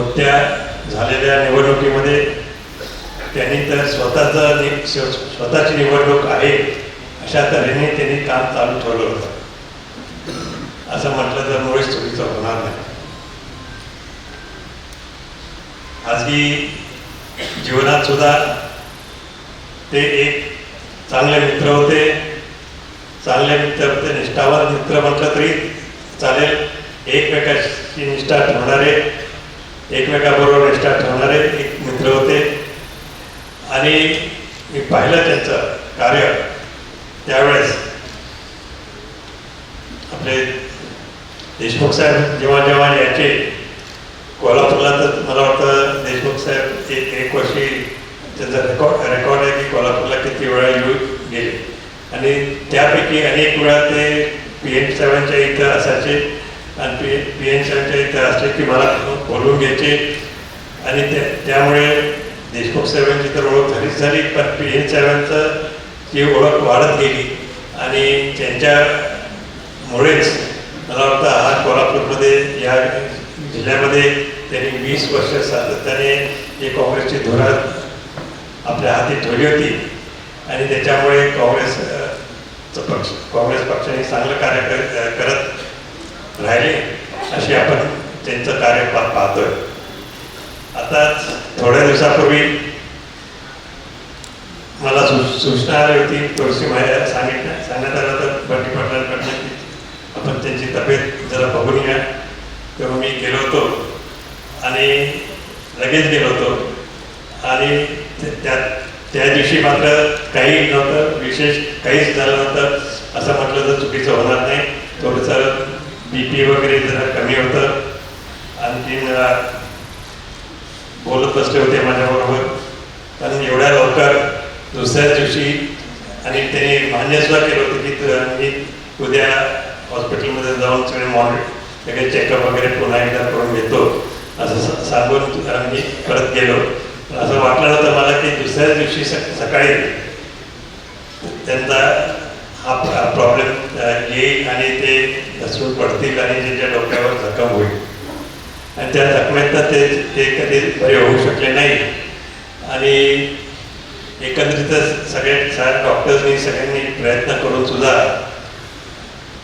नुकत्या झालेल्या निवडणुकीमध्ये त्यांनी तर स्वतःचं नि- स्वतःची निवडणूक आहे अशा तऱ्हेने त्यांनी काम चालू ठेवलं होतं. असं म्हटलं तर मुळेच चुकीचं होणार नाही. खाजगी जीवनात सुद्धा ते एक चांगले मित्र होते. चांगले मित्र होते निष्ठावान मित्र म्हटलं तरी चालेल. एकमेकाशी निष्ठा ठेवणारे एकमेकाबरोबर निष्ठा ठेवणारे एक मित्र होते. आणि मी पाहिलं त्यांचं कार्य त्यावेळेस आपले देशमुख साहेब जेव्हा जेव्हा यायचे कोल्हापूरला तर मला वाटतं देशमुख साहेब एक एक वर्षी त्यांचा रेकॉर्ड रेकॉर्ड आहे की कोल्हापूरला किती वेळा येऊ गेले. आणि त्यापैकी अनेक वेळा ते पी एन साहेबांच्या इथं असायचे. आणि पी पी एन साहेबांच्या इथं असले की मला बोलून घ्यायचे आणि त्या त्यामुळे देशमुख साहेबांची तर ओळख झालीच झाली पण पी एन साहेबांचं ती ओळख वाढत गेली. आणि त्यांच्यामुळेच मला वाटतं हा कोल्हापूरमध्ये या जिल्ह्यामध्ये त्यांनी वीस वर्ष सातत्याने हे काँग्रेसची धोरण आपल्या हाती ठेवली होती. आणि त्याच्यामुळे काँग्रेस पक्ष काँग्रेस पक्षाने चांगलं कार्य करत राहिले अशी आपण त्यांचं कार्य पा पाहतोय. आता थोड्या दिवसापूर्वी मला सूचना आली होती थोडीशी माहिती सांगितलं सांगण्यात आलं तर बंटी पाटलांकडनं की आपण त्यांची तब्येत जरा बघून घ्या तेव्हा मी गेलो होतो आणि लगेच गेलो होतो. आणि त्या त्या दिवशी मात्र काही नव्हतं विशेष काहीच झालं नव्हतं. असं म्हटलं तर चुकीचं होणार नाही. थोडंसं बी पी वगैरे जरा कमी होतं. आणखीन बोलत बसले होते माझ्याबरोबर. पण एवढ्या लवकर दुसऱ्याच दिवशी आणि त्यांनी मान्य सुद्धा केलं होतं की मी उद्या हॉस्पिटलमध्ये जाऊन सगळे मॉडेल सगळे चेकअप वगैरे पुन्हा एकदा करून घेतो असं सांगून मी परत गेलो. असं वाटलं होतं मला की दुसऱ्याच दिवशी सक सकाळी त्यांचा हा प्रॉब्लेम येईल आणि ते घसरून पडतील आणि त्यांच्या डोक्यावर जखम होईल. आणि त्या जखमेतनं ते ते कधी बरे होऊ शकले नाही. आणि एकंदरीतच सगळे सगळ्या डॉक्टर्सनी सगळ्यांनी प्रयत्न करून सुद्धा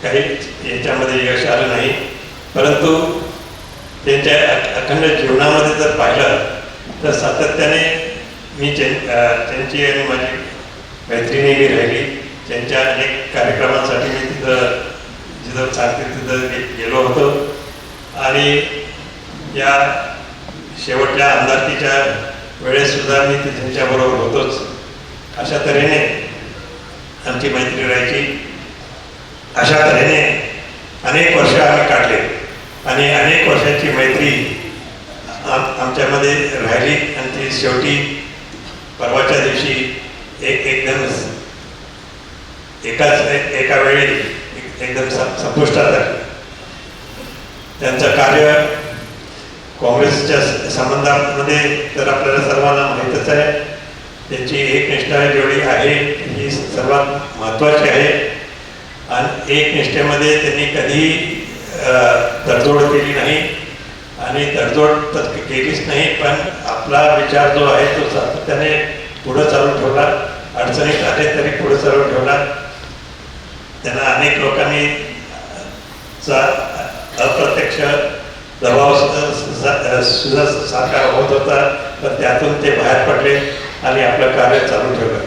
काही याच्यामध्ये यश आलं नाही. परंतु त्यांच्या अखंड जीवनामध्ये जर पाहिलं तर सातत्याने मी त्यां- त्यांची आणि माझी मैत्रिणी मी राहिली. त्यांच्या अनेक कार्यक्रमांसाठी मी तिथं जिथं सांगते तिथं गेलो होतो. आणि या शेवटच्या आमदारकीच्या वेळेससुद्धा मी ते त्यांच्याबरोबर होतोच. अशा तऱ्हेने आमची मैत्री राहायची. अशा तऱ्हेने अनेक वर्ष आम्ही काढले आणि अनेक वर्षाची मैत्री आम आमच्यामध्ये राहिली आणि ती शेवटी परवाच्या दिवशी एक एकदम एकाच एका वेळी एक- एकदम संपुष्टात आली. त्यांचं कार्य काँग्रेसच्या संबंधामध्ये तर आपल्याला सर्वांना माहीतच आहे. त्यांची एकनिष्ठा जेवढी आहे. ही सर्वात महत्त्वाची आहे. आणि एकनिष्ठेमध्ये त्यांनी कधी तडजोड केली नाही आणि तडजोड तर केलीच नाही पण आपला विचार जो आहे तो सातत्याने पुढं चालू ठेवला. अडचणीत आले तरी पुढे चालू ठेवला. त्यांना अनेक लोकांनी चा अप्रत्यक्ष दबाव सुद्धा सुद्धा साकार होत होता पण त्यातून ते बाहेर पडले आणि आपलं कार्य चालू ठेवलं.